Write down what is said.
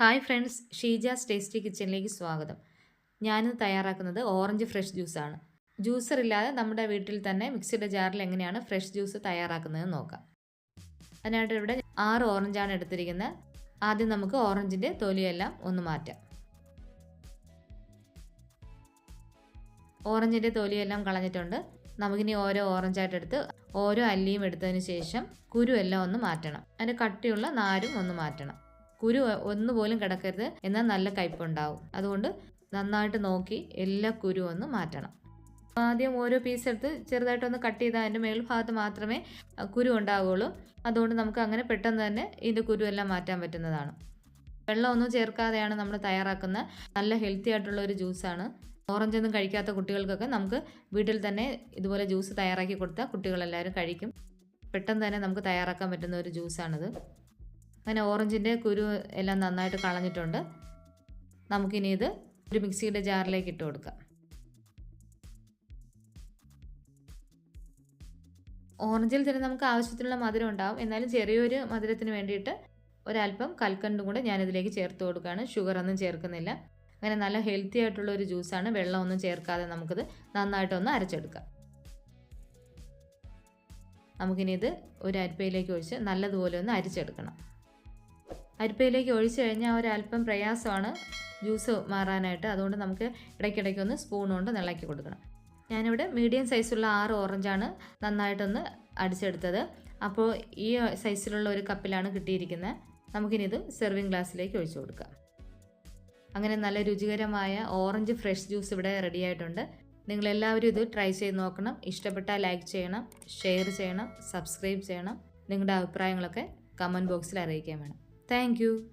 Hi friends Sheeja's tasty കിച്ചണിലേക്ക് സ്വാഗതം. ഞാനിന്ന് തയ്യാറാക്കുന്നത് ഓറഞ്ച് ഫ്രഷ് ജ്യൂസാണ്. ജ്യൂസർ ഇല്ലാതെ നമ്മുടെ വീട്ടിൽ തന്നെ മിക്സിയുടെ ജാറിൽ എങ്ങനെയാണ് ഫ്രഷ് ജ്യൂസ് തയ്യാറാക്കുന്നത് നോക്കാം. അതിനായിട്ട് ഇവിടെ ആറ് ഓറഞ്ചാണ് എടുത്തിരിക്കുന്നത്. ആദ്യം നമുക്ക് ഓറഞ്ചിന്റെ തൊലിയെല്ലാം ഒന്ന് മാറ്റാം. ഓറഞ്ചിന്റെ തൊലിയെല്ലാം കളഞ്ഞിട്ടുണ്ട്. നമുക്കിനി ഓരോ ഓറഞ്ചായിട്ട് എടുത്ത് ഓരോ അല്ലിയും എടുത്തതിന് ശേഷം കുരു എല്ലാം ഒന്ന് മാറ്റണം. അതിന്റെ കട്ടിയുള്ള നാരും ഒന്ന് മാറ്റണം. കുരു ഒന്നുപോലും കിടക്കരുത്. എന്നാൽ നല്ല കയ്പുണ്ടാവും. അതുകൊണ്ട് നന്നായിട്ട് നോക്കി എല്ലാ കുരു ഒന്ന് മാറ്റണം. ആദ്യം ഓരോ പീസ് എടുത്ത് ചെറുതായിട്ടൊന്ന് കട്ട് ചെയ്താൽ അതിന്റെ മേൽഭാഗത്ത് മാത്രമേ കുരു ഉണ്ടാവുകയുള്ളൂ. അതുകൊണ്ട് നമുക്ക് അങ്ങനെ പെട്ടെന്ന് തന്നെ ഇതിന്റെ കുരു എല്ലാം മാറ്റാൻ പറ്റുന്നതാണ്. വെള്ളമൊന്നും ചേർക്കാതെയാണ് നമ്മൾ തയ്യാറാക്കുന്ന നല്ല ഹെൽത്തി ആയിട്ടുള്ള ഒരു ജ്യൂസാണ് ഓറഞ്ച് ഒന്നും കഴിക്കാത്ത കുട്ടികൾക്കൊക്കെ നമുക്ക് വീട്ടിൽ തന്നെ ഇതുപോലെ ജ്യൂസ് തയ്യാറാക്കി കൊടുത്താൽ കുട്ടികളെല്ലാവരും കഴിക്കും. പെട്ടെന്ന് തന്നെ നമുക്ക് തയ്യാറാക്കാൻ പറ്റുന്ന ഒരു ജ്യൂസാണിത് അങ്ങനെ ഓറഞ്ചിന്റെ കുരു എല്ലാം നന്നായിട്ട് കളഞ്ഞിട്ടുണ്ട്. നമുക്കിനി ഇത് ഒരു മിക്സിയുടെ ജാറിലേക്ക് ഇട്ട് കൊടുക്കാം. ഓറഞ്ചിൽ തന്നെ നമുക്ക് ആവശ്യത്തിനുള്ള മധുരം ഉണ്ടാവും. എന്നാലും ചെറിയൊരു മധുരത്തിന് വേണ്ടിയിട്ട് ഒരല്പം കൽക്കണ്ടും കൂടെ ഞാനിതിലേക്ക് ചേർത്ത് കൊടുക്കുകയാണ്. ഷുഗർ ഒന്നും ചേർക്കുന്നില്ല. അങ്ങനെ നല്ല ഹെൽത്തി ആയിട്ടുള്ള ഒരു ജ്യൂസാണ്. വെള്ളമൊന്നും ചേർക്കാതെ നമുക്കിത് നന്നായിട്ടൊന്ന് അരച്ചെടുക്കാം. നമുക്കിനി ഇത് ഒരു അരിപ്പയിലേക്ക് ഒഴിച്ച് നല്ലതുപോലെ ഒന്ന് അരിച്ചെടുക്കണം. അരിപ്പയിലേക്ക് ഒഴിച്ചു കഴിഞ്ഞാൽ ഒരല്പം പ്രയാസമാണ് ജ്യൂസ് മാറാനായിട്ട്. അതുകൊണ്ട് നമുക്ക് ഇടയ്ക്കിടയ്ക്ക് ഒന്ന് സ്പൂൺ കൊണ്ട് നിളക്കി കൊടുക്കണം. ഞാനിവിടെ മീഡിയം സൈസുള്ള ആറ് ഓറഞ്ചാണ് നന്നായിട്ടൊന്ന് അടിച്ചെടുത്തത്. അപ്പോൾ ഈ സൈസിലുള്ള ഒരു കപ്പിലാണ് കിട്ടിയിരിക്കുന്നത്. നമുക്കിനി ഇത് സെർവിങ് ഗ്ലാസ്സിലേക്ക് ഒഴിച്ചു കൊടുക്കാം. അങ്ങനെ നല്ല രുചികരമായ ഓറഞ്ച് ഫ്രഷ് ജ്യൂസ് ഇവിടെ റെഡി ആയിട്ടുണ്ട്. നിങ്ങളെല്ലാവരും ഇത് ട്രൈ ചെയ്ത് നോക്കണം. ഇഷ്ടപ്പെട്ടാൽ ലൈക്ക് ചെയ്യണം ഷെയർ ചെയ്യണം സബ്സ്ക്രൈബ് ചെയ്യണം. നിങ്ങളുടെ അഭിപ്രായങ്ങളൊക്കെ കമന്റ് ബോക്സിൽ അറിയിക്കാൻ വേണം. Thank you.